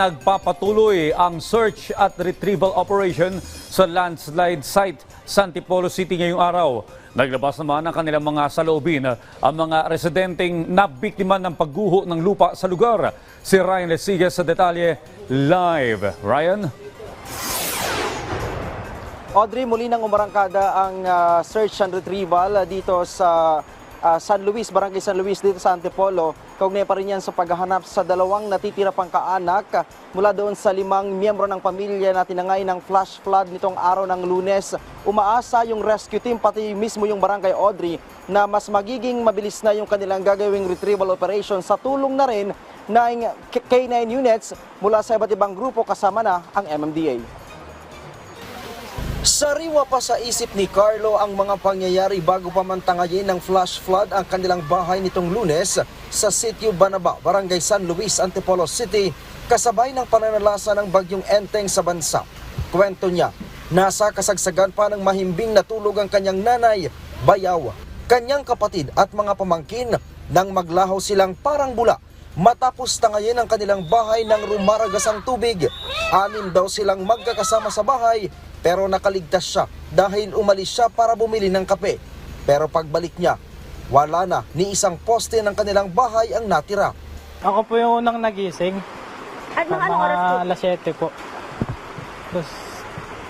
nagpapatuloy ang search at retrieval operation sa landslide site sa Antipolo City ngayong araw. Naglabas naman ng kanilang mga saloobin ang mga residenteng nabiktima ng pagguho ng lupa sa lugar. Si Ryan Lesigas sa detalye live. Ryan? Audrey, muli nang umarangkada ang ah, search and retrieval ah, dito sa ah, San Luis, Barangay San Luis dito sa Antipolo. Kaugnay pa rin yan sa paghahanap sa dalawang natitira pang kaanak mula doon sa limang miyembro ng pamilya na tinangay ng flash flood nitong araw ng lunes. Umaasa yung rescue team pati mismo yung Barangay Audrey na mas magiging mabilis na yung kanilang gagawing retrieval operation sa tulong na rin ng K9 units mula sa iba't ibang grupo kasama na ang MMDA. Sariwa pa sa isip ni Carlo ang mga pangyayari bago pa man tangayin ng flash flood ang kanilang bahay nitong lunes sa Sitio Banaba, Barangay San Luis, Antipolo City, kasabay ng pananalasa ng bagyong Enteng sa bansa. Kwento niya, nasa kasagsagan pa ng mahimbing natulog ang kanyang nanay, bayaw, kanyang kapatid at mga pamangkin nang maglaho silang parang bula Matapos tangayin ang kanilang bahay ng rumaragas ang tubig, anim daw silang magkakasama sa bahay pero nakaligtas siya dahil umalis siya para bumili ng kape. Pero pagbalik niya, wala na ni isang poste ng kanilang bahay ang natira. Ako po yung unang nagising. At mga anong oras po? alas 7 po. Tapos,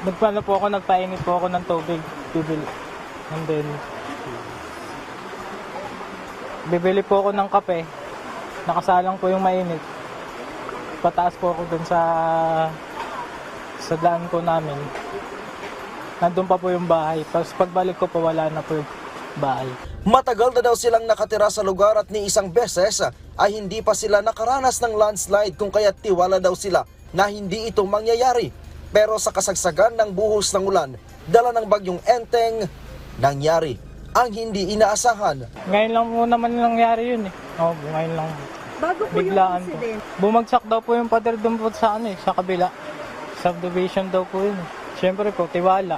nagpano po ako, nagpainit po ako ng tubig. Bibili. And then, bibili po ako ng kape. Nakasalang po yung mainit. Pataas po ako dun sa sa daan ko namin. Nandun pa po yung bahay. Tapos pagbalik ko po, wala na po yung bahay. Matagal na daw silang nakatira sa lugar at ni isang beses ay hindi pa sila nakaranas ng landslide kung kaya tiwala daw sila na hindi ito mangyayari. Pero sa kasagsagan ng buhos ng ulan, dala ng bagyong Enteng, nangyari ang hindi inaasahan. Ngayon lang po naman nangyari yun eh. Oo, ngayon lang. Bago po Biglaan yung po. incident. Bumagsak daw po yung pader doon po sa ano eh, sa kabila. Subdivision daw po yun. Siyempre po, tiwala.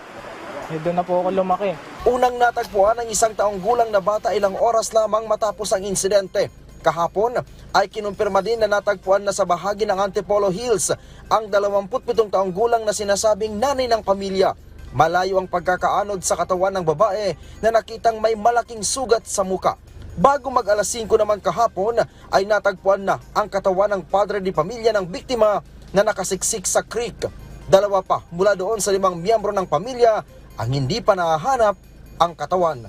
Eh, doon na po ako lumaki. Unang natagpuan ng isang taong gulang na bata ilang oras lamang matapos ang insidente. Kahapon ay kinumpirma din na natagpuan na sa bahagi ng Antipolo Hills ang 27 taong gulang na sinasabing nanay ng pamilya. Malayo ang pagkakaanod sa katawan ng babae na nakitang may malaking sugat sa muka. Bago mag alas 5 naman kahapon ay natagpuan na ang katawan ng padre di pamilya ng biktima na nakasiksik sa creek. Dalawa pa mula doon sa limang miyembro ng pamilya ang hindi pa nahahanap ang katawan.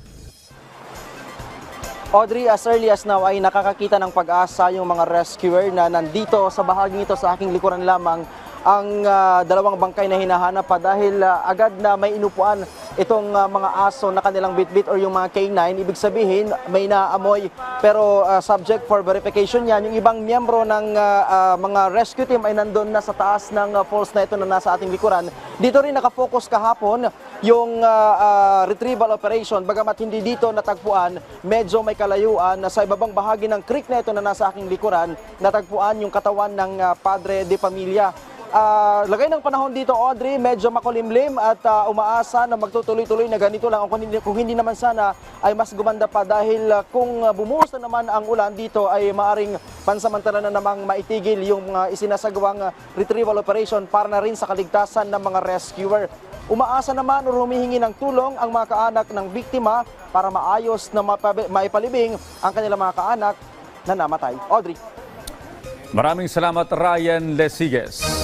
Audrey, as early as now ay nakakakita ng pag-asa yung mga rescuer na nandito sa bahaging ito sa aking likuran lamang ang ah, dalawang bangkay na hinahanap pa dahil ah, agad na may inupuan itong ah, mga aso na kanilang bitbit or yung mga K9. Ibig sabihin may naamoy pero ah, subject for verification yan. Yung ibang miyembro ng ah, ah, mga rescue team ay nandun na sa taas ng ah, falls na ito na nasa ating likuran. Dito rin nakafocus kahapon yung ah, ah, retrieval operation. Bagamat hindi dito natagpuan, medyo may kalayuan sa ibabang bahagi ng creek na ito na nasa aking likuran, natagpuan yung katawan ng ah, padre de pamilya. Ah, lagay ng panahon dito, Audrey, medyo makulimlim at ah, umaasa na magtutuloy-tuloy na ganito lang. Kung hindi, kung hindi naman sana ay mas gumanda pa dahil ah, kung bumuhos na naman ang ulan dito ay maaring pansamantala na namang maitigil yung ah, isinasagawang retrieval operation para na rin sa kaligtasan ng mga rescuer. Umaasa naman o humihingi ng tulong ang mga kaanak ng biktima para maayos na maipalibing ang kanilang mga kaanak na namatay. Audrey. Maraming salamat Ryan Lesiges.